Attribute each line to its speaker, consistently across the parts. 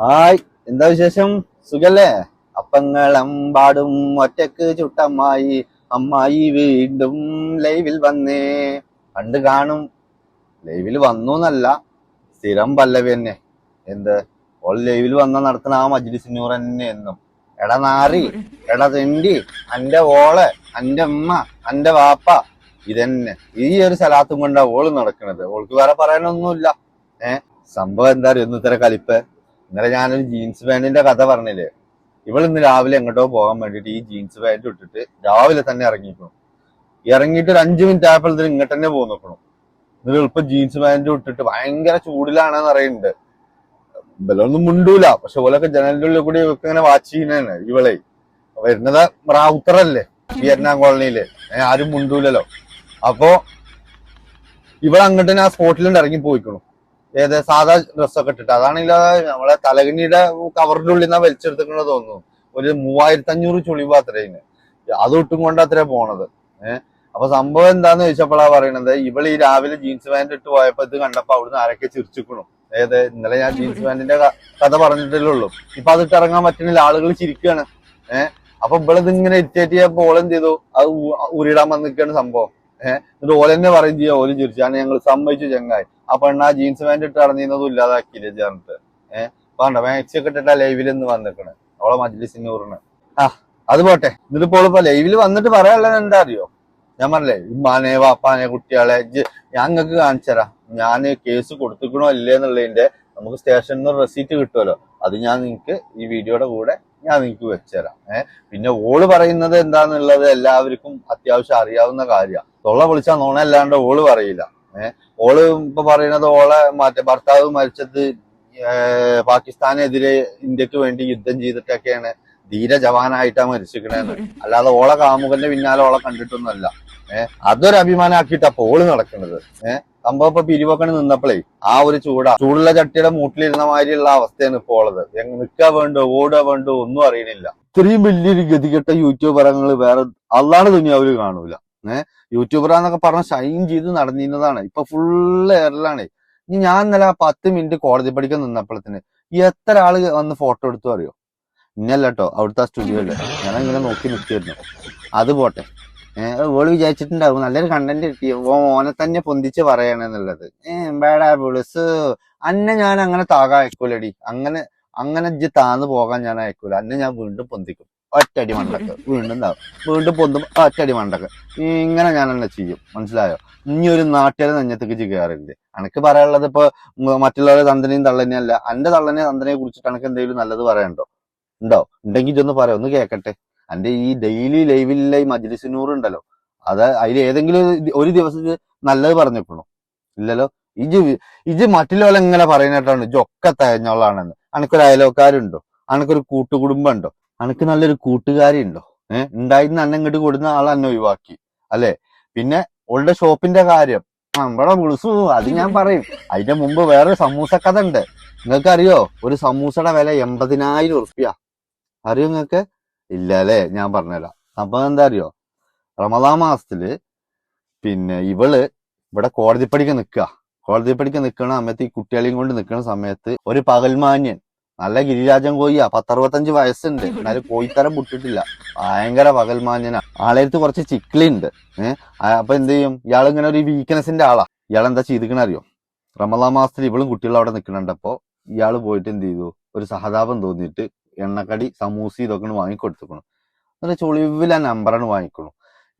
Speaker 1: Hi എന്താ വിശേഷം? സുഖല്ലേ? അപ്പങ്ങളമ്പാടും ഒറ്റയ്ക്ക് ചുട്ടമ്മായി അമ്മായി വീണ്ടും ലൈവിൽ വന്നേ. കണ്ട് കാണും. ലൈവിൽ വന്നു എന്നല്ല സ്ഥിരം പല്ലവി തന്നെ. എന്ത്? ഓൾ ലൈവിൽ വന്ന നടത്തണ ആ മജ്ലിസിനൂർ തന്നെ എന്നും. എടാ നാറി എടാ തെണ്ടി അന്റെ ഓൾ അന്റെ അമ്മ അന്റെ വാപ്പ ഇതന്നെ. ഈ ഒരു സ്ഥലത്തും കൊണ്ടാ ഓൾ നടക്കുന്നത് ഓൾക്ക് വേറെ പറയാനൊന്നുമില്ല. ഏ? സംഭവം എന്താ ഇത്ര കലിപ്പ്. ഇന്നലെ ഞാനൊരു ജീൻസ് പാന്റിന്റെ കഥ പറഞ്ഞില്ലേ? ഇവൾ ഇന്ന് രാവിലെ എങ്ങോട്ടോ പോകാൻ വേണ്ടിട്ട് ഈ ജീൻസ് പാന്റ് ഇട്ടിട്ട് രാവിലെ തന്നെ ഇറങ്ങിക്കണം ഇറങ്ങിയിട്ട് ഒരു അഞ്ചു മിനിറ്റ് ആയപ്പോഴത്തേന് ഇങ്ങോട്ട് തന്നെ പോകാൻ നോക്കണം എന്നിട്ട് എളുപ്പം ജീൻസ് പാന്റ് ഇട്ടിട്ട് ഭയങ്കര ചൂടിലാണെന്ന് അറിയുന്നുണ്ട്. ഇവലൊന്നും മുണ്ടൂല. പക്ഷെ ഓലൊക്കെ ജനലിന്റെ ഉള്ളിൽ കൂടി ഇങ്ങനെ വാച്ച് ചെയ്യുന്നതാണ് ഇവളെ. വരുന്നത് റാവുത്തറല്ലേ? വിയറ്റ്നാം കോളനിയിൽ. ആരും മുണ്ടൂലല്ലോ. അപ്പോ ഇവളങ്ങോട്ട് ആ സ്പോട്ടിലുണ്ട് ഇറങ്ങി പോയിക്കണു. ഏത് സാധാ ഡ്രസ്സൊക്കെ ഇട്ടിട്ട്. അതാണെങ്കിൽ നമ്മളെ തലകണിയുടെ കവറിന്റെ ഉള്ളിൽ നിന്നാ വലിച്ചെടുത്തിക്കണെന്ന് തോന്നുന്നു. ഒരു മൂവായിരത്തി അഞ്ഞൂറ് ചുളിവ് അത്രയും അത് ഇട്ടും കൊണ്ട് അത്രേ പോണത്. ഏഹ് അപ്പൊ സംഭവം എന്താന്ന് ചോദിച്ചപ്പോഴാ പറയണത് ഇവൾ ഈ രാവിലെ ജീൻസ് പാന്റ് ഇട്ട് പോയപ്പോ ഇത് കണ്ടപ്പോ അവിടുന്ന് ആരൊക്കെ ചിരിച്ചിക്കണു. ഏത് ഇന്നലെ ഞാൻ ജീൻസ് പാന്റിന്റെ കഥ പറഞ്ഞിട്ടല്ലേ ഉള്ളൂ. ഇപ്പൊ അതിട്ട് ഇറങ്ങാൻ പറ്റുന്നില്ല ആളുകൾ ചിരിക്കുകയാണ് ഏഹ് അപ്പൊ ഇവളിത് ഇങ്ങനെ ഇരിറ്റേറ്റ് ചെയ്യപ്പോ ഓളെന്ത് ചെയ്തു? അത് ഉരിടാൻ വന്നിരിക്കുകയാണ് സംഭവം. ഏഹ് എന്നിട്ട് ഓലെന്നെ പറയും ചെയ്യാ ഓൽ ചിരിച്ചാണ് ഞങ്ങൾ സമ്മതിച്ചു ചെങ്ങായി. ആ പെണ്ണ ജീൻസ് പാന്റ് ഇട്ട് ഇറങ്ങിയതും ഇല്ലാതാക്കിയില്ലേ ചേർന്നിട്ട്? ഏഹ് വേണ്ട മാക്സി ഒക്കെ ഇട്ടിട്ടാ ലൈവിൽ ഇന്ന് വന്നിക്കണ് അവളെ മജ്ലിസിനൂറിന് ആ അത് പോട്ടെ. എന്നിട്ട് ഇപ്പോൾ ഇപ്പൊ ലൈവിൽ വന്നിട്ട് പറയാനുള്ളത് എന്താ അറിയോ? ഞാൻ പറഞ്ഞില്ലേ ഉമ്മാനെ വാപ്പാനെ കുട്ടികളെ ഞാൻ നിങ്ങൾക്ക് കാണിച്ചുതരാം ഞാൻ കേസ് കൊടുത്തിക്കണോ ഇല്ലേ എന്നുള്ളതിന്റെ നമുക്ക് സ്റ്റേഷനിൽ നിന്ന് റെസീറ്റ് കിട്ടുമല്ലോ. അത് ഞാൻ നിങ്ങൾക്ക് ഈ വീഡിയോയുടെ കൂടെ ഞാൻ നിങ്ങൾക്ക് വെച്ചുതരാം ഏഹ് പിന്നെ ഓൾ പറയുന്നത് എന്താന്നുള്ളത് എല്ലാവർക്കും അത്യാവശ്യം അറിയാവുന്ന കാര്യമാണ് തൊള്ള വിളിച്ചാൽ നോണല്ലാണ്ട് ഓൾ പറയില്ല. ഏഹ് ഓൾ ഇപ്പൊ പറയുന്നത് ഓളെ മറ്റേ ഭർത്താവ് മരിച്ചത് പാകിസ്ഥാനെതിരെ ഇന്ത്യയ്ക്ക് വേണ്ടി യുദ്ധം ചെയ്തിട്ടൊക്കെയാണ്. ധീര ജവാനായിട്ടാ മരിച്ചിരിക്കണേന്ന്. അല്ലാതെ ഓളെ കാമുകന്റെ പിന്നാലെ ഓളെ കണ്ടിട്ടൊന്നുമല്ല. ഏഹ് അതൊരു അഭിമാനമാക്കിയിട്ടാ പോൾ നടക്കുന്നത് ഏഹ് സംഭവം ഇപ്പൊ പിരിവക്കണ് നിന്നപ്പോഴേ ആ ഒരു ചൂടാ. ചൂടുള്ള ചട്ടിയുടെ മൂട്ടിലിരുന്ന മാതിരിയുള്ള അവസ്ഥയാണ് ഇപ്പോൾ ഉള്ളത്. നിൽക്കാൻ നിൽക്കാ വേണ്ടോ ഓടുക വേണ്ടോ ഒന്നും അറിയണില്ല. ഇത്രയും വലിയൊരു ഗതികെട്ട യൂട്യൂബറങ്ങൾ വേറെ അള്ളാണ് ദുനിയാവിൽ കാണൂല. ഏഹ് യൂട്യൂബറാന്നൊക്കെ പറഞ്ഞ ഷൈൻ ചെയ്ത് നടന്നിരുന്നതാണ്. ഇപ്പൊ ഫുള്ള് എയറിലാണ് ഇനി ഞാൻ ഇന്നലെ പത്ത് മിനിറ്റ് കോടതി പഠിക്കാൻ നിന്നപ്പോഴത്തിന് എത്ര ആൾ വന്ന് ഫോട്ടോ എടുത്തു അറിയോ? ഇന്നല്ല അവിടുത്തെ ആ സ്റ്റുഡിയോയിൽ ഞാൻ ഇങ്ങനെ നോക്കി നിൽക്കായിരുന്നു അത് പോട്ടെ. ഓൾ വിചാരിച്ചിട്ടുണ്ടാവും. നല്ലൊരു കണ്ടന്റ് കിട്ടി. ഓനെ തന്നെ പൊന്തിച്ച് പറയണെന്നുള്ളത് ഏഹ് ബേടാ വിളിസ് അന്നെ ഞാൻ അങ്ങനെ താകാൻ അയക്കൂലടി. അങ്ങനെ അങ്ങനെ ഇജ്ജ് താന്ന് പോകാൻ ഞാൻ അയക്കൂല. അന്നെ ഞാൻ വീണ്ടും പൊന്തിക്കും. ഒറ്റടി മണ്ടക്ക്. വീണ്ടും താവും വീണ്ടും പൊന്തും ഒറ്റടി മണ്ടക്ക്. ഇങ്ങനെ ഞാൻ എന്നെ ചെയ്യും. മനസ്സിലായോ? ഇനി ഒരു നാട്ടുകാരെ നെഞ്ഞത്തേക്ക് ചെയ്യാറില്ല എനിക്ക് പറയാനുള്ളത് ഇപ്പൊ മറ്റുള്ളവരെ തന്തനെയും തള്ളനെയും അല്ല. എന്റെ തള്ളനെ തന്തനെ കുറിച്ചിട്ട് എനിക്ക് എന്തെങ്കിലും നല്ലത് പറയണ്ടോ ഉണ്ടോ? ഉണ്ടെങ്കിൽ ഇതൊന്ന് പറയാം ഒന്ന് കേക്കട്ടെ. എന്റെ ഈ ഡെയിലി ലൈവിലെ ഈ മജ്ലിസിനൂർ ഉണ്ടല്ലോ അത് അതിൽ ഏതെങ്കിലും ഒരു ദിവസം നല്ലത് പറഞ്ഞിട്ടുള്ളൂ ഇല്ലല്ലോ. ഇജ് ഇജ് മറ്റുള്ളവരെ എങ്ങനെ പറയുന്നതാണ് ജൊക്കെ തേഞ്ഞോളാണെന്ന്. അനക്കൊരു അയലോക്കാരുണ്ടോ അനക്കൊരു കൂട്ടുകുടുംബം ഉണ്ടോ അനക്ക് നല്ലൊരു കൂട്ടുകാരി ഉണ്ടോ ഏഹ് ഉണ്ടായിരുന്ന അന്നെ ഇങ്ങോട്ട് കൊടുന്ന ആൾ അന്നെ ഒഴിവാക്കി അല്ലെ? പിന്നെ ഓളുടെ ഷോപ്പിന്റെ കാര്യം. നമ്മളെ വിളിച്ചു അത് ഞാൻ പറയും. അതിന്റെ മുമ്പ് വേറെ സമൂസ കഥ ഉണ്ട്. നിങ്ങൾക്ക് അറിയോ ഒരു സമൂസയുടെ വില എൺപതിനായിരം ഉറുപ്പ്യ. അറിയോ നിങ്ങൾക്ക് ഇല്ല അല്ലേ ഞാൻ പറഞ്ഞുതരാം. അപ്പൊ എന്താ അറിയോ റമദാ മാസത്തിൽ പിന്നെ ഇവൾ ഇവിടെ കോടതി പഠിക്ക നിക്കുക കോടതി പഠിക്ക നിൽക്കണ സമയത്ത് ഈ കുട്ടികളെയും കൊണ്ട് നിൽക്കുന്ന സമയത്ത് ഒരു പകൽമാന്യൻ നല്ല ഗിരിരാജൻ കോയിയാ പത്തറുപത്തഞ്ച് വയസ്സുണ്ട്. എന്നാലും കോയിത്തരം പൊട്ടിട്ടില്ല ഭയങ്കര പകൽമാന്യനാ. ആളെടുത്ത് കുറച്ച് ചിക്കിളിണ്ട് ഏഹ് അപ്പൊ എന്ത് ചെയ്യും? ഇയാൾ ഇങ്ങനെ ഒരു വീക്ക്നെസിന്റെ ആളാ. ഇയാൾ എന്താ ചെയ്തിക്കണ അറിയോ റമദാ മാസത്തിൽ ഇവളും കുട്ടികളും അവിടെ നിൽക്കണുണ്ടപ്പോ ഇയാൾ പോയിട്ട് എന്ത് ചെയ്തു? ഒരു സഹതാപം തോന്നിയിട്ട് എണ്ണക്കടി സമൂസി ഇതൊക്കെ വാങ്ങിക്കൊടുത്തുക്കണു എന്നിട്ട് ചൊളിവില നമ്പറാണ് വാങ്ങിക്കണു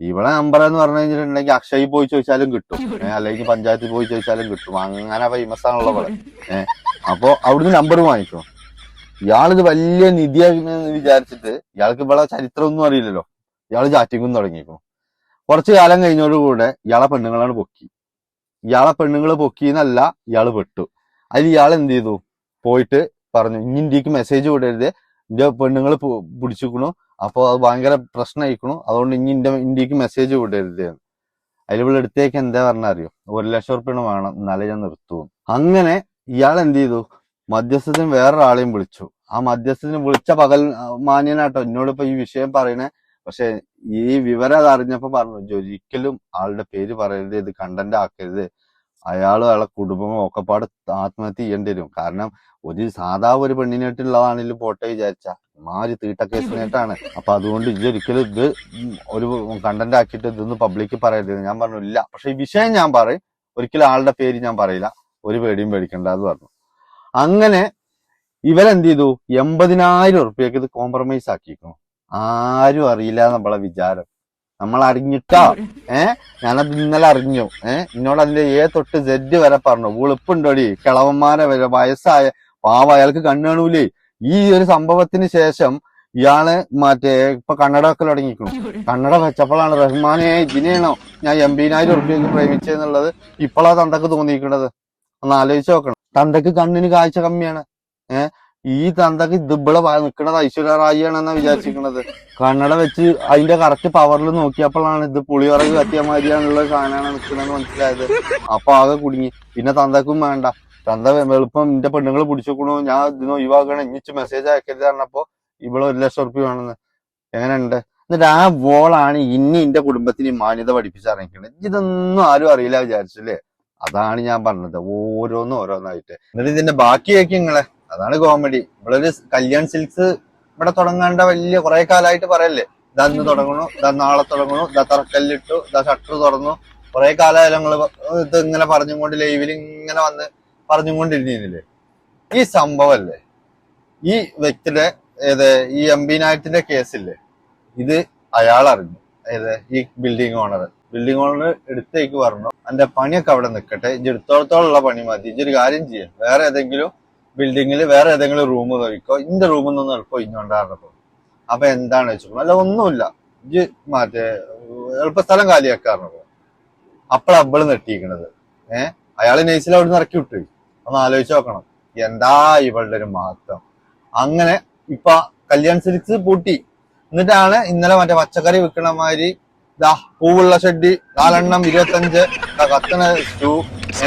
Speaker 1: ഇവിടെ നമ്പർ എന്ന് പറഞ്ഞു കഴിഞ്ഞിട്ടുണ്ടെങ്കിൽ അക്ഷയ് പോയി ചോദിച്ചാലും കിട്ടും. അല്ലെങ്കിൽ പഞ്ചായത്തിൽ പോയി ചോദിച്ചാലും കിട്ടും. അങ്ങനെ ഫേമസ് ആണുള്ള ഇവിടെ. ഏഹ് അപ്പൊ അവിടുന്ന് നമ്പർ വാങ്ങിക്കണം? ഇയാളിത് വലിയ നിധിയാകുന്ന വിചാരിച്ചിട്ട് ഇയാൾക്ക് ഇവിടെ ചരിത്രമൊന്നും അറിയില്ലല്ലോ. ഇയാൾ ചാറ്റിങ്ങും തുടങ്ങിയിരിക്കും കുറച്ചു കാലം കഴിഞ്ഞോടുകൂടെ ഇയാളെ പെണ്ണുങ്ങളാണ് പൊക്കി. ഇയാളെ പെണ്ണുങ്ങൾ പൊക്കിന്നല്ല ഇയാൾ പെട്ടു. അതിൽ ഇയാൾ എന്ത് ചെയ്തു? പോയിട്ട് പറഞ്ഞു ഇനി ഇന്ത്യയ്ക്ക് മെസ്സേജ് വിടരുത്. ഇന്ത്യ പെണ്ണുങ്ങൾ പിടിച്ചിക്കണു. അപ്പൊ അത് ഭയങ്കര പ്രശ്നമായിക്കണു അതുകൊണ്ട് ഇനി ഇന്ത്യ ഇന്ത്യയ്ക്ക് മെസ്സേജ് വിടരുത്. അതിൽ ഇവിടെ എടുത്തേക്ക് എന്താ പറഞ്ഞ അറിയോ ഒരു ലക്ഷം ഉറുപ്പിയാണ് വേണം. എന്നാലേ ഞാൻ നിർത്തൂ. അങ്ങനെ ഇയാൾ എന്ത് ചെയ്തു? മധ്യസ്ഥത്തിന് വേറൊരാളെയും വിളിച്ചു. ആ മധ്യസ്ഥത്തിന് വിളിച്ച പകൽ മാന്യനാട്ടോ എന്നോട് ഇപ്പൊ ഈ വിഷയം പറയണേ. പക്ഷെ ഈ വിവരം അത് അറിഞ്ഞപ്പോ പറഞ്ഞു "ഇജ്ജ് ഒരിക്കലും ആളുടെ പേര് പറയരുത്. ഇത് കണ്ടന്റ് ആക്കരുത്. അയാളും അയാളെ കുടുംബവും ഒക്കെ പാട് ആത്മഹത്യ ചെയ്യേണ്ടി വരും. കാരണം ഒരു സാധാ ഒരു പെണ്ണിനായിട്ടുള്ളതാണെങ്കിലും പോട്ടെ വിചാരിച്ച. മാരി തീട്ട കേസിനായിട്ടാണ്. അപ്പൊ അതുകൊണ്ട് ഇത് ഒരിക്കലും ഇത് ഒരു കണ്ടന്റ് ആക്കിയിട്ട് ഇതൊന്ന് പബ്ലിക്ക് പറയരുത്. ഞാൻ പറഞ്ഞു ഇല്ല. പക്ഷെ ഈ വിഷയം ഞാൻ പറയും. ഒരിക്കലും ആളുടെ പേര് ഞാൻ പറയില്ല. ഒരു പേടിയും പേടിക്കണ്ട എന്ന് പറഞ്ഞു. അങ്ങനെ ഇവരെന്ത് ചെയ്തു? എൺപതിനായിരം ഉറുപ്പ്യക്ക് ഇത് കോംപ്രമൈസ് ആക്കിയിരിക്കുന്നു ആരും അറിയില്ല നമ്മളെ വിചാരം. നമ്മൾ അറിഞ്ഞിട്ടോ ഏ? ഞാനത് ഇന്നലെ അറിഞ്ഞു. ഏ? എന്നോട് അതിന്റെ എ തൊട്ട് സെഡ് വരെ പറഞ്ഞു. ഉളുപ്പുണ്ടോടി കിളവന്മാരെ വരെ വയസ്സായ പാവ. അയാൾക്ക് കണ്ണു കാണൂലേ? ഈ ഒരു സംഭവത്തിന് ശേഷം ഇയാൾ മറ്റേ ഇപ്പൊ കണ്ണട വെക്കൽ തുടങ്ങിക്കുന്നു കണ്ണട വെച്ചപ്പോഴാണ് റഹ്മാനെ ഇതിനെയാണോ ഞാൻ എൺപതിനായിരം ഉറുപ്പ്യക്ക് പ്രേമിച്ചെന്നുള്ളത് ഇപ്പോഴാ തന്തക്ക് തോന്നിയിരിക്കുന്നത്? ഒന്ന് ആലോചിച്ച് നോക്കണം. തന്തക്ക് കണ്ണിന് കാഴ്ച കമ്മിയാണ്. ഏഹ് ഈ തന്തക്ക് ഇതിബിളെ നിക്കണത് ഐശ്വര്യ വിചാരിച്ചിരിക്കണത്. കണ്ണട വെച്ച് അതിന്റെ കറക്റ്റ് പവറിൽ നോക്കിയപ്പോഴാണ് ഇത് പുളിയുറക് കത്തിയ മാതിരിയാണുള്ള സാധനമാണ് നിൽക്കുന്നതെന്ന് മനസ്സിലായത്. അപ്പൊ ആകെ കുടുങ്ങി. പിന്നെ തന്തക്കും വേണ്ട. തന്ത എളുപ്പം എന്റെ പെണ്ണുങ്ങൾ പിടിച്ചോക്കണു ഞാൻ ഇതിന് ഒഴിവാക്കണം. ഇനിച്ച് മെസ്സേജ് അയക്കരുത് പറഞ്ഞപ്പോ ഇവിടെ ഒരു ലക്ഷം ഉറുപ്പ്യ വേണമെന്ന് എങ്ങനെയുണ്ട്? എന്നിട്ട് ആ വോളാണ് ഇനി എന്റെ കുടുംബത്തിന് മാന്യത പഠിപ്പിച്ചറിയിക്കണത് ഇതൊന്നും ആരും അറിയില്ല വിചാരിച്ചില്ലേ? അതാണ് ഞാൻ പറഞ്ഞത്. ഓരോന്നും ഓരോന്നായിട്ട്. എന്നിട്ട് ഇതിന്റെ ബാക്കിയൊക്കെ നിങ്ങളെ അതാണ് കോമഡി നമ്മളൊരു കല്യാൺ സിൽക്സ് ഇവിടെ തുടങ്ങേണ്ട വലിയ കുറെ കാലമായിട്ട് പറയല്ലേ? ഇതാ ഇന്ന് തുടങ്ങണു ഇതാ നാളെ തുടങ്ങണു ഇതാ തറക്കല്ലിട്ടു ഇതാ ഷട്ടർ തുറന്നു. കുറെ കാലമായി ഞങ്ങൾ ഇത് ഇങ്ങനെ പറഞ്ഞുകൊണ്ട് ലൈവിൽ ഇങ്ങനെ വന്ന് പറഞ്ഞുകൊണ്ടിരുന്നില്ലേ ഈ സംഭവല്ലേ? ഈ വ്യക്തിയുടെ ഏത് ഈ എം ബി നായത്തിന്റെ കേസില്ലേ? ഇത് അയാൾ അറിഞ്ഞു ഏത് ഈ ബിൽഡിംഗ് ഓണർ ബിൽഡിംഗ് ഓണർ എടുത്തേക്ക് പറഞ്ഞു. എന്റെ പണിയൊക്കെ അവിടെ നിൽക്കട്ടെ ഇജ്ജ് എടുത്തോളത്തോളം പണി മതി. ഇജ്ജൊരു കാര്യം ചെയ്യാം. വേറെ ഏതെങ്കിലും ബിൽഡിങ്ങിൽ വേറെ ഏതെങ്കിലും റൂം നോക്കിക്കോ ഇന്റെ റൂമിൽ നിന്ന് എളുപ്പം ഇഞ്ഞോണ്ടായിരുന്നപ്പോ അപ്പൊ എന്താണ് വെച്ചു അല്ല ഒന്നുമില്ല. മറ്റേ എളുപ്പ സ്ഥലം കാലിയാക്കാറുണ്ട് അപ്പോഴാ അബ്ബൾ നെട്ടിയിരിക്കണത് ഏഹ് അയാൾ നൈസിൽ അവിടെ നിന്ന് ഇറക്കി വിട്ടു ഒന്ന് ആലോചിച്ച് നോക്കണം. എന്താ ഇവളുടെ ഒരു മാറ്റം? അങ്ങനെ ഇപ്പൊ കല്യാൺ സിൽക്സ് പൂട്ടി. എന്നിട്ടാണ് ഇന്നലെ മറ്റേ പച്ചക്കറി വിൽക്കണ മാതിരി ഇതാ പൂവുള്ള ഷെഡി നാലെണ്ണം ഇരുപത്തഞ്ച് ഇതാ കത്തണ സ്റ്റൂ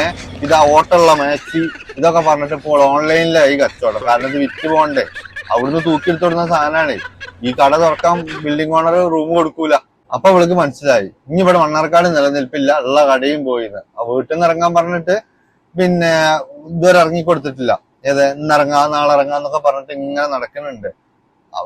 Speaker 1: ഏഹ് ഇതാ ഓട്ടമുള്ള മാക്സി ഇതൊക്കെ പറഞ്ഞിട്ട് ഇപ്പോൾ ഓൺലൈനിലായി കച്ചവടം. കാരണം ഇത് വിറ്റ് പോകണ്ടേ. അവിടുന്ന് തൂക്കിയെടുത്തോടുന്ന സാധനമാണ് ഈ കട തുറക്കാൻ ബിൽഡിംഗ് ഓണർ റൂം കൊടുക്കൂല. അപ്പൊ അവൾക്ക് മനസ്സിലായി. ഇനി ഇവിടെ മണ്ണാർക്കാട് നിലനിൽപ്പില്ല. ഉള്ള കടയും പോയിന്ന് ആ വീട്ടിൽ നിന്ന് ഇറങ്ങാൻ പറഞ്ഞിട്ട് പിന്നെ ഇതുവരെ ഇറങ്ങി കൊടുത്തിട്ടില്ല. ഏത്? ഇന്നിറങ്ങാ നാളെ ഇറങ്ങാന്നൊക്കെ പറഞ്ഞിട്ട് ഇങ്ങനെ നടക്കുന്നുണ്ട്.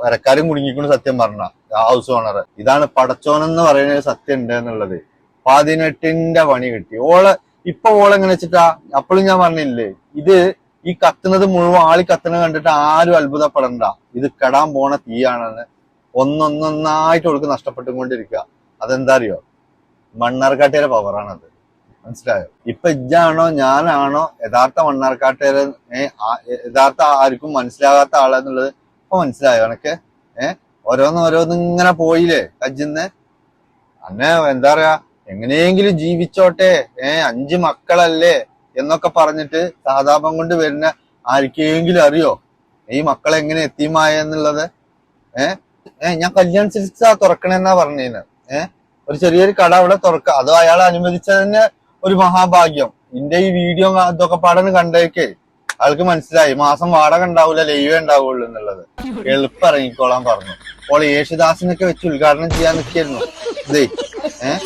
Speaker 1: വരക്കാരും കുടുങ്ങിക്കൊണ്ട് സത്യം പറഞ്ഞ. ഹൗസ് ഓണർ ഇതാണ് പടച്ചോനെന്ന് പറയുന്ന സത്യം ഉണ്ട് എന്നുള്ളത്. പതിനെട്ടിന്റെ പണി കിട്ടി. ഓൾ ഇപ്പൊ ഓളെങ്ങനെ വെച്ചിട്ടാ? അപ്പോഴും ഞാൻ പറഞ്ഞില്ലേ ഇത് ഈ കത്തുന്നത് മുഴുവൻ ആളി കത്തുന്നത് കണ്ടിട്ട് ആരും അത്ഭുതപ്പെടണ്ട. ഇത് കെടാൻ പോണ തീയാണെന്ന് ഒന്നൊന്നൊന്നായിട്ട് അവൾക്ക് നഷ്ടപ്പെട്ടുകൊണ്ടിരിക്കുക അതെന്താ അറിയോ മണ്ണാർക്കാട്ടിയുടെ പവറാണത് മനസ്സിലായോ? ഇപ്പൊ ഇജ്ജാണോ ഞാനാണോ യഥാർത്ഥ മണ്ണാർക്കാട്ടുകാര് യഥാർത്ഥ ആർക്കും മനസ്സിലാകാത്ത ആളെന്നുള്ളത് ഇപ്പൊ മനസ്സിലായോ എനക്ക്? ഏഹ് ഓരോന്ന് ഓരോന്ന് ഇങ്ങനെ പോയില്ലേ കജ്ജിന്ന്? അന്നെ എന്താ പറയാ എങ്ങനെയെങ്കിലും ജീവിച്ചോട്ടെ ഏഹ് അഞ്ച് മക്കളല്ലേ എന്നൊക്കെ പറഞ്ഞിട്ട് സഹതാപം കൊണ്ട് വരുന്ന ആർക്കെങ്കിലും അറിയോ? ഈ മക്കളെ എങ്ങനെ എത്തിമായ എന്നുള്ളത്? ഏഹ് ഞാൻ കല്യാൺ സിൽക്സാ തുറക്കണെന്നാ പറഞ്ഞേന് ഏഹ് ഒരു ചെറിയൊരു കട അവിടെ തുറക്ക. അതോ അയാൾ അനുവദിച്ചതിന് ഒരു മഹാഭാഗ്യം. ഇന്റെ ഈ വീഡിയോ ഇതൊക്കെ പാടന്ന് കണ്ടേക്കേ. ആൾക്ക് മനസ്സിലായി. മാസം വാടക ഉണ്ടാവൂല ലൈവേ ഉണ്ടാവുള്ളൂ എന്നുള്ളത്. എളുപ്പം ഇറങ്ങിക്കോളാൻ പറഞ്ഞു. അപ്പോൾ യേശുദാസിനൊക്കെ വെച്ച് ഉദ്ഘാടനം ചെയ്യാൻ നിൽക്കായിരുന്നു ഇതേ ഏഹ്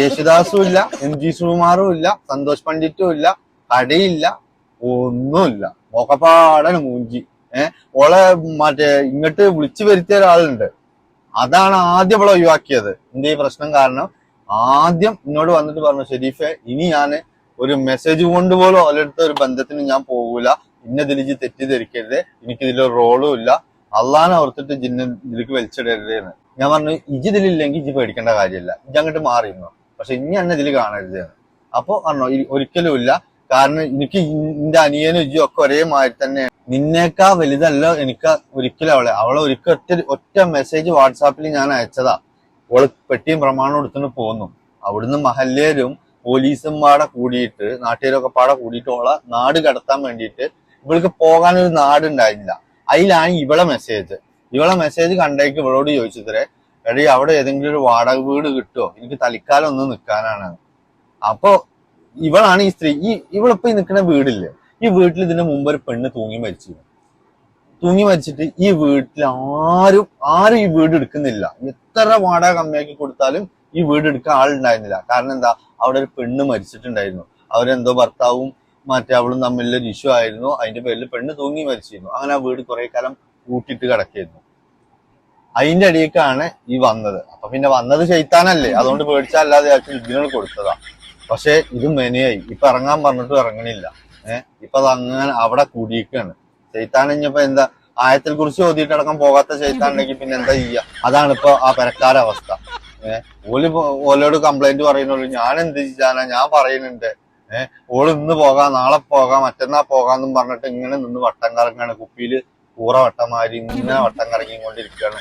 Speaker 1: യേശുദാസും ഇല്ല എം ജി സുകുമാറും ഇല്ല സന്തോഷ് പണ്ഡിറ്റും ഇല്ല കടയില്ല ഒന്നുമില്ല. മോക്കപ്പാടന് മൂഞ്ചി. ഏഹ് ഓളെ മറ്റേ ഇങ്ങോട്ട് വിളിച്ചു വരുത്തിയ ഒരാളുണ്ട്. അതാണ് ആദ്യം ഇവിടെ ഒഴിവാക്കിയത്. എന്റെ ഈ പ്രശ്നം കാരണം? ആദ്യം എന്നോട് വന്നിട്ട് പറഞ്ഞു ഷെരീഫെ ഇനി ഞാൻ ഒരു മെസ്സേജ് കൊണ്ട് പോലും അവരുടെ ഒരു ബന്ധത്തിന് ഞാൻ പോകൂല. ഇന്ന ദിലിജ് തെറ്റിദ്ധരിക്കരുത്. എനിക്ക് ഇതിലൊരു റോളും ഇല്ല. അള്ളാനെ ഓർത്തിട്ട് ജിന്ന ഇതിലേക്ക് വലിച്ചിടരുത് എന്ന് ഞാൻ പറഞ്ഞു ഇജ് ഇതിലില്ലെങ്കിൽ ഇജ് പേടിക്കേണ്ട കാര്യമില്ല. ഇജ് അങ്ങോട്ട് മാറിയിരുന്നു? പക്ഷെ ഇനി എന്നെ ഇതിൽ കാണരുത് എന്ന്. അപ്പൊ പറഞ്ഞു ഒരിക്കലും ഇല്ല. കാരണം എനിക്ക് എന്റെ അനിയനും ഇജ്ജും ഒക്കെ ഒരേ മാതിരി തന്നെ. നിന്നേക്കാ വലുതല്ല എനിക്ക് ഒരിക്കലും അവളെ. അവളെ ഒരിക്കൽ ഒറ്റ ഒറ്റ മെസ്സേജ് വാട്സാപ്പിൽ ഞാൻ അയച്ചതാ. അവൾ പെട്ടിയും പ്രമാണം എടുത്തുകൊണ്ട് പോന്നു. അവിടുന്ന് മഹല്ലേരും പോലീസും പാടെ കൂടിയിട്ട് നാട്ടുകാരൊക്കെ പാടെ കൂടിയിട്ട് ഓളെ നാട് കടത്താൻ വേണ്ടിയിട്ട് ഇവൾക്ക് പോകാനൊരു നാട് ഉണ്ടായിരുന്നില്ല അതിലാണ് ഇവളെ മെസ്സേജ് ഇവളെ മെസ്സേജ് കണ്ടേക്ക് ഇവളോട് ചോദിച്ചത്രേ എടീ അവിടെ ഏതെങ്കിലും ഒരു വാടക വീട് കിട്ടുമോ എനിക്ക് തൽക്കാലം ഒന്ന് നിൽക്കാനാണ് അപ്പോ ഇവളാണ് ഈ സ്ത്രീ ഈ ഇവളിപ്പോ ഈ നിൽക്കുന്ന വീടില്ല ഈ വീട്ടിൽ ഇതിന്റെ മുമ്പ് ഒരു പെണ്ണ് തൂങ്ങി മരിച്ചു. തൂങ്ങി മരിച്ചിട്ട് ഈ വീട്ടിൽ ആരും ആരും ഈ വീട് എടുക്കുന്നില്ല. എത്ര വാടക കമ്മിയാക്കി കൊടുത്താലും ഈ വീട് എടുക്കാൻ ആളുണ്ടായിരുന്നില്ല. കാരണം എന്താ? അവിടെ ഒരു പെണ്ണ് മരിച്ചിട്ടുണ്ടായിരുന്നു. അവരെന്തോ ഭർത്താവും മറ്റേ അവളും തമ്മിലൊരു ഇഷ്യൂ ആയിരുന്നു. അതിന്റെ പേരിൽ പെണ്ണ് തൂങ്ങി മരിച്ചിരുന്നു. അങ്ങനെ ആ വീട് കുറെ കാലം കൂട്ടിയിട്ട് കിടക്കായിരുന്നു. അതിന്റെ അടിയേക്കാണ് ഈ വന്നത്. അപ്പൊ പിന്നെ വന്നത് ചെയ്താനല്ലേ അതുകൊണ്ട് പേടിച്ചല്ലാതെ ആക്കി ഇതിനോട് കൊടുത്തതാ. പക്ഷെ ഇത് മെനയായി. ഇപ്പൊ ഇറങ്ങാൻ പറഞ്ഞിട്ടും ഇറങ്ങണില്ല. ഏഹ് ഇപ്പൊ അത് അങ്ങനെ അവിടെ കൂടിയേക്കാണ് ചെയ്ത്താൻ ഇനിയിപ്പോ എന്താ? ആയത്തിൽ കുറിച്ച് ഓതിയിട്ടടക്കം പോകാത്ത ചെയ്ത്താനുണ്ടെങ്കിൽ പിന്നെ എന്താ ചെയ്യുക അതാണ് ഇപ്പൊ ആ പെരക്കാര അവസ്ഥ ഏഹ് ഓൽ ഓലോട് കംപ്ലൈന്റ് പറയുന്നുള്ളൂ. ഞാൻ എന്ത് ചെയ്യാനാ? ഞാൻ പറയുന്നുണ്ട്. ഏഹ് ഓൾ ഇന്ന് പോകാം നാളെ പോകാം മറ്റന്നാ പോകാന്നും പറഞ്ഞിട്ട് ഇങ്ങനെ നിന്ന് വട്ടം കറങ്ങാണ്. കുപ്പിയിൽ കൂറ വട്ടമാരി ഇങ്ങനെ വട്ടം കറങ്ങിക്കൊണ്ടിരിക്കുകയാണ്.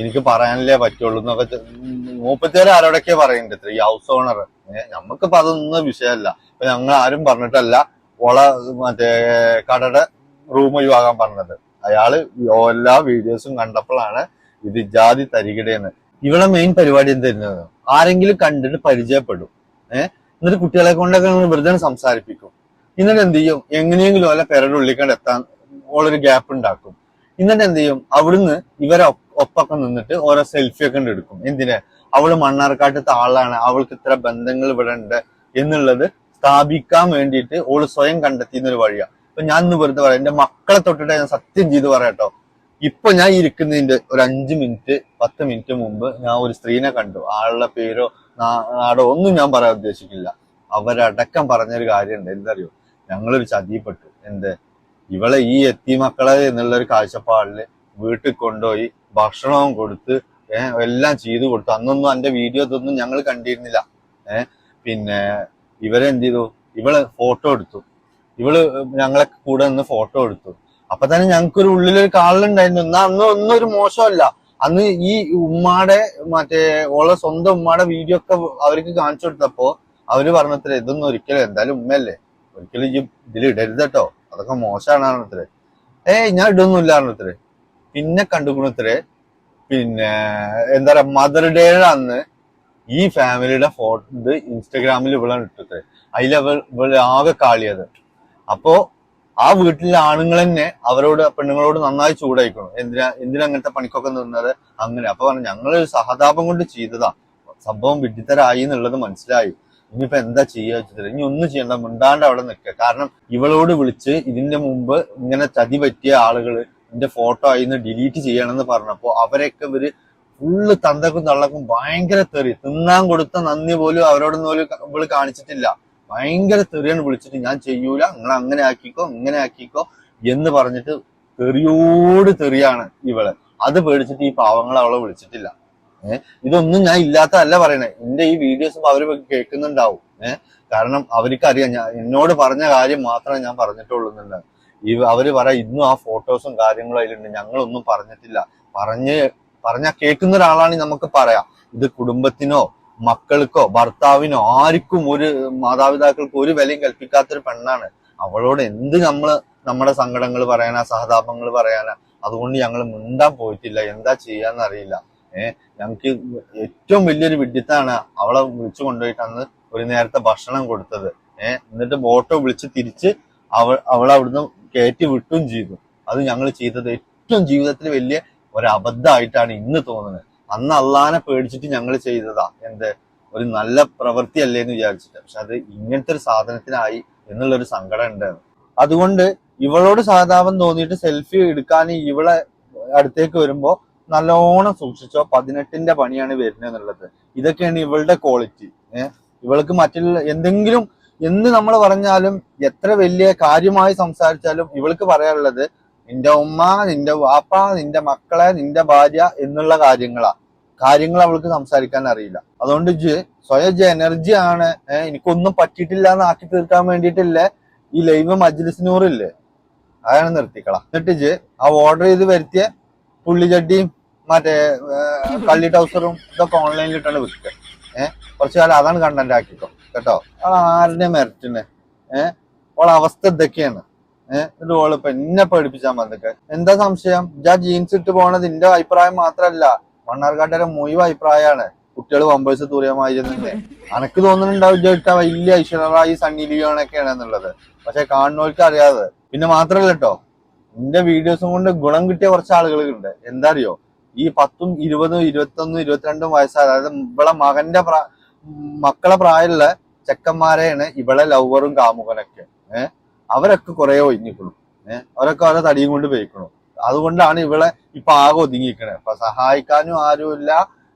Speaker 1: എനിക്ക് പറയാനല്ലേ പറ്റുള്ളൂ എന്നൊക്കെ മൂപ്പത്തേര് ആരോടൊക്കെ പറയുന്നുണ്ട് ഈ ഹൗസ് ഓണർ നമുക്കിപ്പോ അതൊന്നും വിഷയമല്ല. ഇപ്പൊ ഞങ്ങൾ ആരും പറഞ്ഞിട്ടല്ല ഓള മറ്റേ കടയുടെ റൂം ഒഴിവാകാൻ പറഞ്ഞത്. അയാൾ എല്ലാ വീഡിയോസും കണ്ടപ്പോഴാണ് ഇത് ജാതി തരികിടയെന്ന് ഇവിടെ മെയിൻ പരിപാടി എന്തായിരുന്നത് ആരെങ്കിലും കണ്ടിട്ട് പരിചയപ്പെടും. ഏഹ് എന്നിട്ട് കുട്ടികളെ കൊണ്ടൊക്കെ വെറുതെ സംസാരിപ്പിക്കും. എന്നിട്ട് എന്ത് ചെയ്യും? എങ്ങനെയെങ്കിലും അല്ല പെരയുടെ ഉള്ളിക്കണ്ട് എത്താൻ ഓളൊരു ഗ്യാപ്പ് ഉണ്ടാക്കും. എന്നിട്ട് എന്ത് ചെയ്യും? അവിടുന്ന് ഇവരെ ഒപ്പൊക്കെ നിന്നിട്ട് ഓരോ സെൽഫി ഒക്കെ എടുക്കും. എന്തിനാ? അവൾ മണ്ണാർക്കാട്ടത്തെ ആളാണ്. അവൾക്ക് ഇത്ര ബന്ധങ്ങൾ ഇവിടെ ഉണ്ട് എന്നുള്ളത് സ്ഥാപിക്കാൻ വേണ്ടിയിട്ട് ഓൾ സ്വയം കണ്ടെത്തിയെന്നൊരു വഴിയാണ് അപ്പൊ ഞാൻ ഇന്ന് വെറുതെ പറയാം. എന്റെ മക്കളെ തൊട്ടിട്ട് ഞാൻ സത്യം ചെയ്ത് പറയാട്ടോ ഇപ്പൊ ഞാൻ ഇരിക്കുന്നതിന്റെ ഒരു അഞ്ച് മിനിറ്റ് പത്ത് മിനിറ്റ് മുമ്പ് ഞാൻ ഒരു സ്ത്രീനെ കണ്ടു. ആളുടെ പേരോ നാടോ ഒന്നും ഞാൻ പറയാൻ ഉദ്ദേശിക്കില്ല. അവരടക്കം പറഞ്ഞൊരു കാര്യമുണ്ട്. എന്തറിയോ ഞങ്ങളൊരു ചതിപ്പെട്ടു. എന്ത്? ഇവളെ ഈ എത്തി മക്കളെ എന്നുള്ള ഒരു കാഴ്ചപ്പാടിൽ വീട്ടിൽ കൊണ്ടുപോയി ഭക്ഷണവും കൊടുത്ത് എല്ലാം ചെയ്തു കൊടുത്തു. അന്നൊന്നും അന്റെ വീഡിയോ ഇതൊന്നും ഞങ്ങൾ കണ്ടിരുന്നില്ല. ഏഹ് പിന്നെ ഇവരെന്ത് ചെയ്തു? ഇവൾ ഫോട്ടോ എടുത്തു. ഇവൾ ഞങ്ങളെ കൂടെ നിന്ന് ഫോട്ടോ എടുത്തു. അപ്പൊ തന്നെ ഞങ്ങൾക്ക് ഒരു ഉള്ളിലൊരു കാളിലുണ്ടായിരുന്നു. എന്നാ അന്ന് ഒന്നും ഒരു മോശമല്ല. അന്ന് ഈ ഉമ്മാടെ മറ്റേ ഓളെ സ്വന്തം ഉമ്മാടെ വീഡിയോ ഒക്കെ അവർക്ക് കാണിച്ചു കൊടുത്തപ്പോ അവർ പറഞ്ഞത്രേ ഇതൊന്നും ഒരിക്കലും എന്തായാലും ഉമ്മയല്ലേ? ഒരിക്കലും ഈ ഇതിൽ ഇടരുത് കേട്ടോ അതൊക്കെ മോശമാണ് പറഞ്ഞത്രേ. ഏയ് ഞാൻ ഇടൊന്നുമില്ല പറഞ്ഞത്രേ. പിന്നെ കണ്ടുക്കുണത്രേ പിന്നെ എന്താ പറയാ മദർ ഡേ അന്ന് ഈ ഫാമിലിയുടെ ഫോട്ടോ ഇൻസ്റ്റഗ്രാമിൽ ഇവിടെ ഇട്ടിട്ട്. അതിൽ അവൾ ആകെ കാളിയത്. അപ്പോ ആ വീട്ടിലെ ആണുങ്ങൾ തന്നെ അവരോട് പെണ്ണുങ്ങളോട് നന്നായി ചൂടായിക്കണം എന്തിനാ എന്തിനാ അങ്ങനത്തെ പണിക്കൊക്കെ നിന്നത്? അങ്ങനെ. അപ്പൊ പറഞ്ഞു ഞങ്ങൾ സഹതാപം കൊണ്ട് ചെയ്തതാ. സംഭവം വിഡ്ഢിത്തരായി എന്നുള്ളത് മനസ്സിലായി. ഇനിയിപ്പോ എന്താ ചെയ്യാ വെച്ചിട്ട് ഇനി ഒന്നും ചെയ്യണ്ട. മിണ്ടാണ്ട് അവിടെ നിൽക്കുക. കാരണം ഇവളോട് വിളിച്ച് ഇതിന്റെ മുമ്പ് ഇങ്ങനെ ചതി പറ്റിയ ആളുകൾ എന്റെ ഫോട്ടോ അതിന്ന് ഡിലീറ്റ് ചെയ്യണമെന്ന് പറഞ്ഞപ്പോ അവരെയൊക്കെ ഇവർ ഫുള്ള് തന്തക്കും തള്ളക്കും ഭയങ്കര തെറി. തിന്നാൻ കൊടുത്ത നന്ദി പോലും അവരോടൊന്നും ഇവൾ കാണിച്ചിട്ടില്ല. ഭയങ്കര തെറിയാണ് വിളിച്ചിട്ട് ഞാൻ ചെയ്യൂല നിങ്ങൾ അങ്ങനെ ആക്കിക്കോ ഇങ്ങനെ ആക്കിക്കോ എന്ന് പറഞ്ഞിട്ട് തെറിയോട് തെറിയാണ് ഇവൾ. അത് പേടിച്ചിട്ട് ഈ പാവങ്ങൾ അവളെ വിളിച്ചിട്ടില്ല. ഏഹ് ഇതൊന്നും ഞാൻ ഇല്ലാത്തതല്ല പറയണേ. എന്റെ ഈ വീഡിയോസ് അവർ കേൾക്കുന്നുണ്ടാവും. ഏഹ് കാരണം അവർക്കറിയാം ഞാൻ എന്നോട് പറഞ്ഞ കാര്യം മാത്രമേ ഞാൻ പറഞ്ഞിട്ടുള്ളൂ എന്നുള്ളത്. ഈ അവർ പറയാം ഇന്നും ആ ഫോട്ടോസും കാര്യങ്ങളും അതിലുണ്ട്. ഞങ്ങളൊന്നും പറഞ്ഞിട്ടില്ല. പറഞ്ഞ് പറഞ്ഞ കേൾക്കുന്ന ഒരാളാണെങ്കിൽ നമുക്ക് പറയാം. ഇത് കുടുംബത്തിനോ മക്കൾക്കോ ഭർത്താവിനോ ആർക്കും ഒരു മാതാപിതാക്കൾക്ക് ഒരു വിലയും കൽപ്പിക്കാത്തൊരു പെണ്ണാണ്. അവളോട് എന്ത് നമ്മൾ നമ്മുടെ സങ്കടങ്ങൾ പറയാനാ സഹതാപങ്ങൾ പറയാനാ അതുകൊണ്ട് ഞങ്ങൾ മിണ്ടാൻ പോയിട്ടില്ല. എന്താ ചെയ്യാന്ന് അറിയില്ല. ഏഹ് ഞങ്ങൾക്ക് ഏറ്റവും വലിയൊരു വിഡ്ഢിത്താണ് അവളെ വിളിച്ചു കൊണ്ടുപോയിട്ടാണ് ഒരു നേരത്തെ ഭക്ഷണം കൊടുത്തത്. ഏഹ് എന്നിട്ട് ബോട്ടോ വിളിച്ച് തിരിച്ച് അവൾ അവളെ അവിടുന്ന് കയറ്റി വിട്ടും ചെയ്തു. അത് ഞങ്ങൾ ചെയ്തത് ഏറ്റവും ജീവിതത്തിൽ വലിയ ഒരബദ്ധമായിട്ടാണ് ഇന്ന് തോന്നുന്നത്. അന്ന് അള്ളാനെ പേടിച്ചിട്ട് ഞങ്ങൾ ചെയ്തതാ. എന്ത്? ഒരു നല്ല പ്രവൃത്തി അല്ലേ എന്ന് വിചാരിച്ചിട്ട്. പക്ഷെ അത് ഇങ്ങനത്തെ ഒരു സാധനത്തിനായി എന്നുള്ളൊരു സങ്കടം ഉണ്ട് അതുകൊണ്ട് ഇവളോട് സഹതാപം തോന്നിയിട്ട് സെൽഫി എടുക്കാൻ ഇവളെ അടുത്തേക്ക് വരുമ്പോ നല്ലോണം സൂക്ഷിച്ചോ പതിനെട്ടിന്റെ പണിയാണ് വരുന്നത് എന്നുള്ളത്. ഇതൊക്കെയാണ് ഇവളുടെ ക്വാളിറ്റി ഏഹ് ഇവൾക്ക് മറ്റുള്ള എന്തെങ്കിലും എന്ത് നമ്മൾ പറഞ്ഞാലും എത്ര വലിയ കാര്യമായി സംസാരിച്ചാലും ഇവൾക്ക് പറയാനുള്ളത് നിന്റെ ഉമ്മ നിന്റെ വാപ്പ നിന്റെ മക്കളെ നിന്റെ ഭാര്യ എന്നുള്ള കാര്യങ്ങളാ. കാര്യങ്ങൾ അവൾക്ക് സംസാരിക്കാൻ അറിയില്ല. അതുകൊണ്ട് സ്വയം എനർജി ആണ്. എനിക്കൊന്നും പറ്റിയിട്ടില്ല എന്ന് ആക്കി തീർക്കാൻ വേണ്ടിയിട്ടില്ലേ. ഈ ലൈവ് മജ്ലിസിനൂറില്ലേ അതാണ് നിർത്തിക്കള. എന്നിട്ട് ആ ഓർഡർ ചെയ്ത് വരുത്തിയ പുള്ളിച്ചട്ടിയും മറ്റേ കള്ളി ടൗസറും ഇതൊക്കെ ഓൺലൈനിൽ ഇട്ടാണ് വിൽക്കുക ഏഹ് കുറച്ചു കാലം അതാണ് കണ്ടന്റ് ആക്കിക്കോ. കേട്ടോ? അവൾ ആരുടെ മെറിറ്റിന് ഏഹ് ഓളെ അവസ്ഥ ഇതൊക്കെയാണ്. ഏഹ് എന്നിട്ട് ഓൾ ഇപ്പൊ എന്നെ പഠിപ്പിച്ചാൽ മതി എന്താ സംശയം? ജാ ജീൻസ് ഇട്ട് പോണത് എന്റെ അഭിപ്രായം മാത്രല്ല. മണ്ണാർക്കാട്ടുകാരെ മുഴുവൻ അഭിപ്രായമാണ്. കുട്ടികൾ വമ്പേഴ്സ് തൂറിയമായിരുന്നില്ലേ അനക്ക് തോന്നുന്നുണ്ടാവും ഇജ്ജ് വലിയ ഐശ്വര്യറായി സണ്ണി ലിയോണൊക്കെയാണ് എന്നുള്ളത്. പക്ഷെ കാണുന്നവർക്ക് അറിയാതെ. പിന്നെ മാത്രല്ല കേട്ടോ എന്റെ വീഡിയോസും കൊണ്ട് ഗുണം കിട്ടിയ കുറച്ച് ആളുകളുണ്ട്. എന്താ അറിയോ ഈ പത്തും ഇരുപതും ഇരുപത്തൊന്നും ഇരുപത്തിരണ്ടും വയസ്സായ അതായത് ഇവളെ മകന്റെ മക്കളെ പ്രായമുള്ള ചെക്കന്മാരെയാണ് ഇവളെ ലവറും കാമുകനൊക്കെ. ഏഹ് അവരൊക്കെ കുറെ ഒഴിഞ്ഞിക്കണു. ഏഹ് അവരൊക്കെ അവരെ തടിയും കൊണ്ട് പോയിക്കണു അതുകൊണ്ടാണ് ഇവളെ ഇപ്പൊ ആകെ ഒതുങ്ങിക്കണേ അപ്പൊ സഹായിക്കാനും ആരുമില്ല.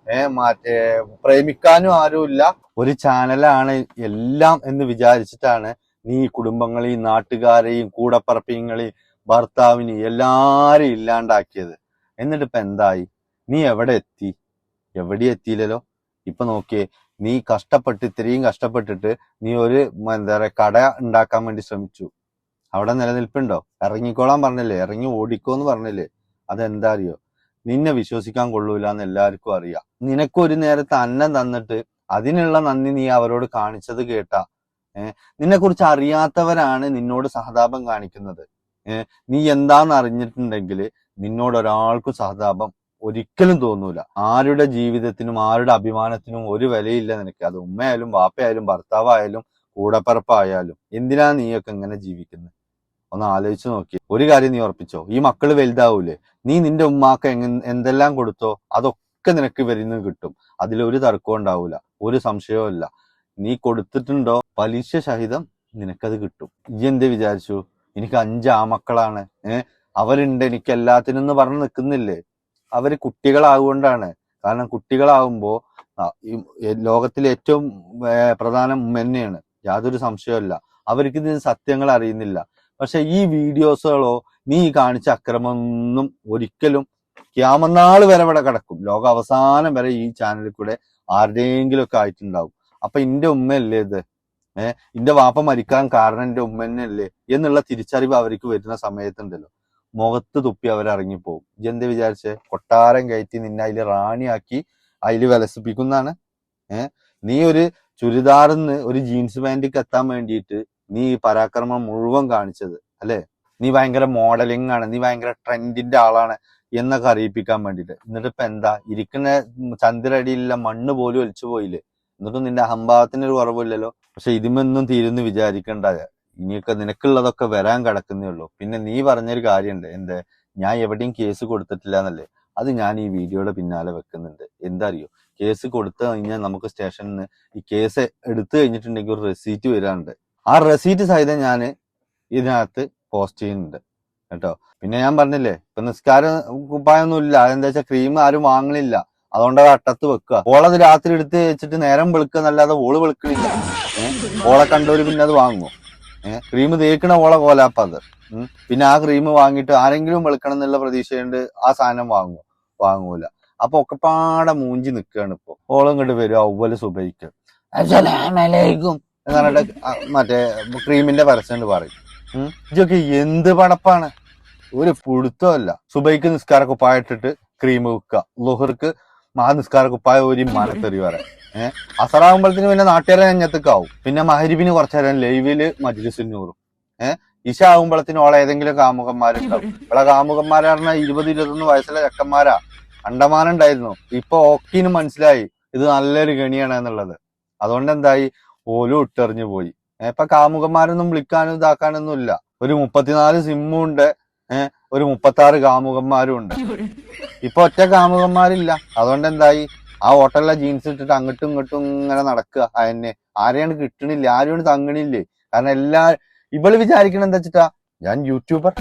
Speaker 1: ഏഹ് മറ്റേ പ്രേമിക്കാനും ആരുമില്ല. ഒരു ചാനലാണ് എല്ലാം എന്ന് വിചാരിച്ചിട്ടാണ് നീ കുടുംബങ്ങളെയും നാട്ടുകാരെയും കൂടപ്പറപ്പിങ്ങളെയും ഭർത്താവിനെയും എല്ലാരെയും ഇല്ലാണ്ടാക്കിയത്. എന്നിട്ട് ഇപ്പൊ എന്തായി? നീ എവിടെ എത്തി? എവിടെ എത്തിയില്ലല്ലോ. ഇപ്പൊ നോക്കിയേ നീ കഷ്ടപ്പെട്ട് ഇത്രയും കഷ്ടപ്പെട്ടിട്ട് നീ ഒരു എന്താ പറയാ കട ഉണ്ടാക്കാൻ വേണ്ടി ശ്രമിച്ചു. അവിടെ നിലനിൽപ്പുണ്ടോ? ഇറങ്ങിക്കോളാൻ പറഞ്ഞില്ലേ? ഇറങ്ങി ഓടിക്കോന്ന് പറഞ്ഞില്ലേ? അതെന്താ അറിയോ നിന്നെ വിശ്വസിക്കാൻ കൊള്ളൂല എന്ന് എല്ലാവർക്കും അറിയാം. നിനക്കൊരു നേരത്തെ അന്നം തന്നിട്ട് അതിനുള്ള നന്ദി നീ അവരോട് കാണിച്ചത് കേട്ടാ. ഏഹ് നിന്നെ കുറിച്ച് അറിയാത്തവരാണ് നിന്നോട് സഹതാപം കാണിക്കുന്നത്. നീ എന്താന്ന് അറിഞ്ഞിട്ടുണ്ടെങ്കിൽ നിന്നോട് ഒരാൾക്കും സഹതാപം ഒരിക്കലും തോന്നൂല. ആരുടെ ജീവിതത്തിനും ആരുടെ അഭിമാനത്തിനും ഒരു വിലയില്ല നിനക്ക്. അത് ഉമ്മയായാലും വാപ്പയായാലും ഭർത്താവായാലും കൂടപ്പറപ്പായാലും. എന്തിനാ നീയൊക്കെ ഇങ്ങനെ ജീവിക്കുന്നത് ഒന്ന് ആലോചിച്ച് നോക്കി. ഒരു കാര്യം നീ ഉറപ്പിച്ചോ? ഈ മക്കൾ വലുതാവൂലേ? നീ നിന്റെ ഉമ്മാക്ക് എങ്ങ എന്തെല്ലാം കൊടുത്തോ അതൊക്കെ നിനക്ക് വരുന്ന കിട്ടും. അതിലൊരു തർക്കവും ഉണ്ടാവൂല. ഒരു സംശയവും ഇല്ല. നീ കൊടുത്തിട്ടുണ്ടോ പലിശ സഹിതം നിനക്കത് കിട്ടും. ഈ എന്ത് വിചാരിച്ചു? എനിക്ക് അഞ്ച് ആമക്കളാണ്. ഏഹ് അവരുണ്ട്. എനിക്ക് എല്ലാത്തിനും എന്ന് പറഞ്ഞ് നിൽക്കുന്നില്ലേ? അവർ കുട്ടികളാകൊണ്ടാണ് കാരണം കുട്ടികളാവുമ്പോ ലോകത്തിലെ ഏറ്റവും പ്രധാനം ഉമ്മന്നെയാണ് യാതൊരു സംശയമല്ല അവർക്ക് ഇതിന് സത്യങ്ങൾ അറിയുന്നില്ല. പക്ഷെ ഈ വീഡിയോസുകളോ നീ കാണിച്ച അക്രമമൊന്നും ഒരിക്കലും ക്യാമനാൾ വരെ ഇവിടെ കിടക്കും. ലോക അവസാനം വരെ ഈ ചാനലിൽ കൂടെ ആരുടെയെങ്കിലും ഒക്കെ ആയിട്ടുണ്ടാവും. അപ്പൊ എന്റെ ഉമ്മയല്ലേ ഇത്? ഏഹ് എന്റെ വാപ്പ മരിക്കാൻ കാരണം എന്റെ ഉമ്മ തന്നെയല്ലേ? എന്നുള്ള തിരിച്ചറിവ് അവർക്ക് വരുന്ന സമയത്തുണ്ടല്ലോ. മുഖത്ത് തുപ്പി അവരിറങ്ങിപ്പോവും ഇജ്ജെന്ത് വിചാരിച്ചേ? കൊട്ടാരം കയറ്റി നിന്നെ അതിൽ റാണിയാക്കി അതിൽ വിലസിപ്പിക്കുന്നതാണ്. ഏഹ് നീ ഒരു ചുരിദാറിന്ന് ഒരു ജീൻസ് പാന്റിക്ക് എത്താൻ വേണ്ടിയിട്ട് നീ ഈ പരാക്രമം മുഴുവൻ കാണിച്ചത് അല്ലെ? നീ ഭയങ്കര മോഡലിംഗ് ആണ് നീ ഭയങ്കര ട്രെൻഡിന്റെ ആളാണ് എന്നൊക്കെ അറിയിപ്പിക്കാൻ വേണ്ടിയിട്ട്. എന്നിട്ട് ഇപ്പൊ എന്താ? ഇരിക്കുന്ന ചന്ദ്രടിയിലുള്ള മണ്ണ് പോലും ഒലിച്ചു പോയില്ലേ? എന്നിട്ടും നിന്റെ അഹംഭാവത്തിന് ഒരു കുറവില്ലല്ലോ? പക്ഷെ ഇതിമൊന്നും തീരുന്നു വിചാരിക്കണ്ട. ഇനിയൊക്കെ നിനക്കുള്ളതൊക്കെ വരാൻ കിടക്കുന്നേ ഉള്ളൂ. പിന്നെ നീ പറഞ്ഞൊരു കാര്യമുണ്ട്. എന്റെ ഞാൻ എവിടെയും കേസ് കൊടുത്തിട്ടില്ല എന്നല്ലേ? അത് ഞാൻ ഈ വീഡിയോയുടെ പിന്നാലെ വെക്കുന്നുണ്ട്. എന്താ അറിയോ കേസ് കൊടുത്തു കഴിഞ്ഞാൽ നമുക്ക് സ്റ്റേഷനിൽ നിന്ന് ഈ കേസ് എടുത്തു കഴിഞ്ഞിട്ടുണ്ടെങ്കിൽ ഒരു റെസീറ്റ് വരാനുണ്ട്. ആ റെസീറ്റ് സഹിതം ഞാൻ ഇതിനകത്ത് പോസ്റ്റ് ചെയ്യുന്നുണ്ട്. കേട്ടോ? പിന്നെ ഞാൻ പറഞ്ഞില്ലേ ഇപ്പൊ നിസ്കാരം കുപ്പായൊന്നും ഇല്ല അതെന്താ വെച്ചാൽ ക്രീം ആരും വാങ്ങണില്ല. അതുകൊണ്ട് അത് അട്ടത്ത് വെക്കുക. ഓളത് രാത്രി എടുത്ത് വെച്ചിട്ട് നേരം വെളുക്കുക എന്നല്ലാതെ ഓൾ വെളുക്കണില്ല. ഓളെ കണ്ടവര് പിന്നെ അത് വാങ്ങും. ഏഹ് ക്രീം തേക്കണ ഓളെ കോലാപ്പ അത്. പിന്നെ ആ ക്രീം വാങ്ങിയിട്ട് ആരെങ്കിലും വെളുക്കണം എന്നുള്ള പ്രതീക്ഷയുണ്ട് ആ സാധനം വാങ്ങും. വാങ്ങൂല. അപ്പൊ ഒക്കെപ്പാടെ മൂഞ്ചി നിൽക്കുകയാണ് ഇപ്പൊ. ഓളം ഇങ്ങോട്ട് വരും അവൽ സുബൈക്ക് അസ്സലാമലൈക്കും. എന്ന് മറ്റേ ക്രീമിന്റെ പരസ്യമുണ്ട് പറയും. ഇതൊക്കെ എന്ത് പടപ്പാണ്? ഒരു പുടുത്തമല്ല സുബൈക്ക് നിസ്കാര കുപ്പായ ഇട്ടിട്ട് ക്രീം വെക്കുക. ലുഹർക്ക് മഹാ നിസ്കാര കുപ്പായ ഒരു മനത്തെറി വരെ ഏഹ് അസറാകുമ്പോഴത്തേന് പിന്നെ നാട്ടുകാരെ നെഞ്ഞത്തേക്കാവും പിന്നെ മഹരിബിന് കുറച്ചേരം ലൈവിൽ മജ്ലിസിനൂറും ഏഹ് ഇഷ ആകുമ്പോഴത്തേനും ഓളെ ഏതെങ്കിലും കാമുകന്മാരുണ്ടാവും ഇവിടെ കാമുകന്മാരെ പറഞ്ഞാൽ ഇരുപത് ഇരുപത്തൊന്ന് വയസ്സിലെ ചെക്കന്മാരാ. അണ്ടമാനുണ്ടായിരുന്നു ഇപ്പൊ ഓക്കിന് മനസ്സിലായി. ഇത് നല്ലൊരു ഗണിയാണ് എന്നുള്ളത്. അതുകൊണ്ട് എന്തായി ഓലും ഇട്ടെറിഞ്ഞു പോയി. ഇപ്പൊ കാമുകന്മാരൊന്നും വിളിക്കാനും ഇതാക്കാനൊന്നും ഇല്ല. ഒരു മുപ്പത്തിനാല് സിമ്മും ഉണ്ട്. ഒരു മുപ്പത്തി ആറ് കാമുകന്മാരും ഉണ്ട്. ഇപ്പൊ ഒറ്റ കാമുകന്മാരില്ല. അതുകൊണ്ട് എന്തായി? ആ ഹോട്ടലിലെ ജീൻസ് ഇട്ടിട്ട് അങ്ങോട്ടും ഇങ്ങോട്ടും ഇങ്ങനെ നടക്കുക. അതന്നെ. ആരെയാണ് കിട്ടണില്ല. ആരെയാണ് തങ്ങണില്ലേ? കാരണം എല്ലാ ഇവൾ വിചാരിക്കണ എന്താ വെച്ചിട്ടാ? ഞാൻ യൂട്യൂബർ.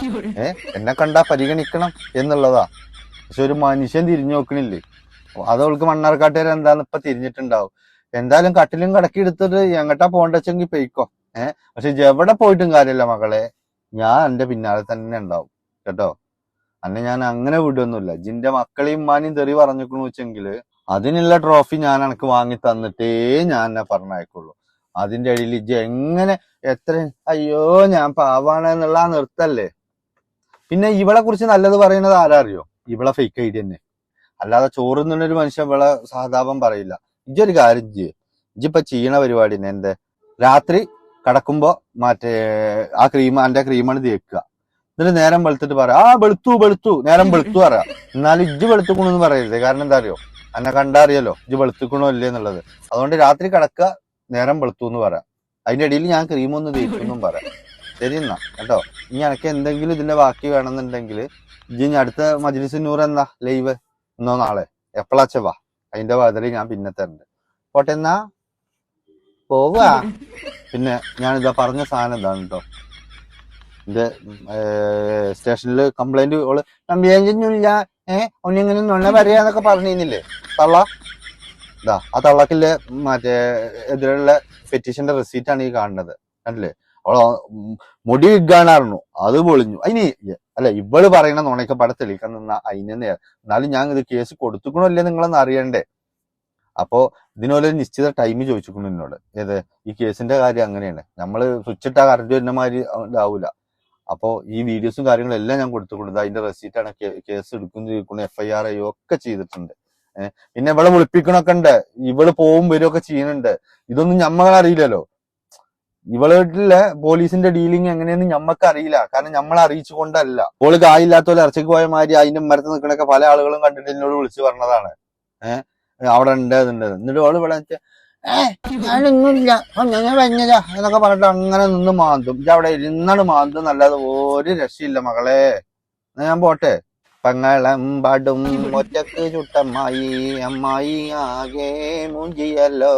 Speaker 1: ഏ എന്നെ കണ്ടാ പരിഗണിക്കണം എന്നുള്ളതാ. പക്ഷെ ഒരു മനുഷ്യൻ തിരിഞ്ഞു നോക്കണില്ലേ? അത് അവൾക്ക് മണ്ണാർക്കാട്ടുകാർ എന്താന്ന് ഇപ്പൊ തിരിഞ്ഞിട്ടുണ്ടാവും. എന്തായാലും കട്ടിലും കടക്കി എടുത്തിട്ട് എങ്ങട്ടാ പോണ്ടെച്ചെങ്കിൽ പെയ്ക്കോ. ഏഹ് പക്ഷെ എവിടെ പോയിട്ടും കാര്യമില്ല മകളെ. ഞാൻ എന്റെ പിന്നാലെ തന്നെ ഉണ്ടാവും. കേട്ടോ? അന്നെ ഞാൻ അങ്ങനെ വിടൊന്നുമില്ല. ജിന്റെ മക്കളെയും മാനെയും തെറി പറഞ്ഞിക്കണു വെച്ചെങ്കിൽ അതിനുള്ള ട്രോഫി ഞാൻ എനിക്ക് വാങ്ങി തന്നിട്ടേ ഞാൻ എന്നെ പറഞ്ഞയക്കുള്ളൂ. അതിന്റെ ഇടയിൽ ഇജ്ജ് എങ്ങനെ എത്ര അയ്യോ ഞാൻ പാവാണ് എന്നുള്ള ആ നിർത്തല്ലേ? പിന്നെ ഇവളെ കുറിച്ച് നല്ലത് പറയുന്നത് ആരാ അറിയോ? ഇവളെ ഫേക്ക് ഐഡി തന്നെ. അല്ലാതെ ചോറുന്നുള്ളൊരു മനുഷ്യൻ ഇവളെ സഹതാപം പറയില്ല. ഇജ്ജൊരു കാര്യം ചെയ്യ്. ഇജ്ജിപ്പൊ ചെയ്യണ പരിപാടി എന്ത്? രാത്രി കടക്കുമ്പോ മറ്റേ ആ ക്രീം എന്റെ ക്രീമാണ് തേക്കുക. എന്നിട്ട് നേരം വെളുത്തിട്ട് പറയാം ആ വെളുത്തു വെളുത്തു നേരം വെളുത്തു പറയാം. എന്നാലും ഇജ്ജ് വെളുത്തുക്കണെന്ന് പറയരുത്. കാരണം എന്താ അറിയോ? എന്നെ കണ്ടാ അറിയാലോ ഇജ്ജ് വെളുത്തുക്കണോ ഇല്ലേ എന്നുള്ളത്. അതുകൊണ്ട് രാത്രി കിടക്കുക നേരം വെളുത്തു എന്ന് പറയാം. അതിന്റെ ഇടയിൽ ഞാൻ ക്രീമൊന്നും തേക്കുന്നു പറയാം. ശരി എന്നാ കേട്ടോ? ഇനി എനക്ക് എന്തെങ്കിലും ഇതിന്റെ ബാക്കി വേണമെന്നുണ്ടെങ്കിൽ ഇജ്ജ് ഇനി അടുത്ത മജ്ലിസ് എന്നാ ലൈവ്? ഇന്നോ നാളെ? എപ്പോഴാച്ച വാ അതിന്റെ ബദൽ ഞാൻ പിന്നെ തരണ്ട്. പോട്ടെ എന്നാ? പോവുക പിന്നെ ഞാൻ ഇതാ പറഞ്ഞ സാധനം എന്താണ് കേട്ടോ എന്റെ സ്റ്റേഷനിൽ കംപ്ലൈന്റ് ഓൾ കംപ്ലൈന്റൊന്നുമില്ല ഏഹ് ഒന്നിങ്ങനെ നൊണ്ണ പറയാന്നൊക്കെ പറഞ്ഞിരുന്നില്ലേ? തള്ള? ഇതാ ആ തള്ളക്കില്ലേ മറ്റേ എതിരുള്ള പെറ്റീഷന്റെ റെസീറ്റ് ആണ് ഈ കാണുന്നത്. കണ്ടില്ലേ? മുടി വിൽക്കാനായിരുന്നു അത് പൊളിഞ്ഞു. അതിന് അല്ല ഇവൾ പറയണ നുണയൊക്കെ പട തെളിയിക്കാൻ നിന്ന അതിന് എന്നാലും ഞാൻ ഇത് കേസ് കൊടുത്തുക്കണോ നിങ്ങളെന്ന് നിങ്ങളൊന്ന് അറിയണ്ടേ? അപ്പോ ഇതിനൊരു നിശ്ചിത ടൈം ചോദിച്ചിരിക്കുന്നു എന്നോട്. ഏത്? ഈ കേസിന്റെ കാര്യം അങ്ങനെയാണ്. നമ്മൾ സ്വിച്ച് കറണ്ട് വരുന്ന മാതിരി ഇതാവൂല. അപ്പോ ഈ വീഡിയോസും കാര്യങ്ങളും എല്ലാം ഞാൻ കൊടുത്തിട്ടുണ്ട്. അതിന്റെ റെസീറ്റ് ആണ് കേ- കേസ് എടുക്കുന്നു ചോദിക്കുന്നു എഫ് ഐ ആർ ഐ ഒക്കെ ചെയ്തിട്ടുണ്ട്. പിന്നെ ഇവളെ വിളിപ്പിക്കണൊക്കെ ഉണ്ട്. ഇവൾ പോവും വരും ഒക്കെ ചെയ്യുന്നുണ്ട് ഇതൊന്നും ഞമ്മൾ അറിയില്ലല്ലോ. ഇവളായിട്ടുള്ള പോലീസിന്റെ ഡീലിംഗ് എങ്ങനെയെന്ന് ഞമ്മക്ക് അറിയില്ല. കാരണം നമ്മൾ അറിയിച്ചു കൊണ്ടല്ല ഓൾ കായില്ലാത്ത പോലെ ഇറച്ചിക്ക് പോയ മാതിരി അതിന്റെ മരത്ത് നിൽക്കണൊക്കെ പല ആളുകളും കണ്ടിട്ട് എന്നോട് വിളിച്ചു പറഞ്ഞതാണ്. ഏഹ് അവിടെ ഉണ്ട് ഉണ്ട് എന്നിട്ട് ഓൾ ഇവിടെ ഞാനൊന്നുമില്ല ഞാൻ വന്നതാ എന്നൊക്കെ പറഞ്ഞിട്ട് അങ്ങനെ നിന്ന് മാന്തും. ഇത് അവിടെ ഇരുന്നാണ് മാന്തും. നല്ലത് ഒരു രക്ഷയില്ല മകളെ. ഞാൻ പോട്ടെ. പങ്ങളം പാടും ഒറ്റയ്ക്ക് ചുട്ടമ്മായി അമ്മായി ആകെ മൂഞ്ചിയല്ലോ.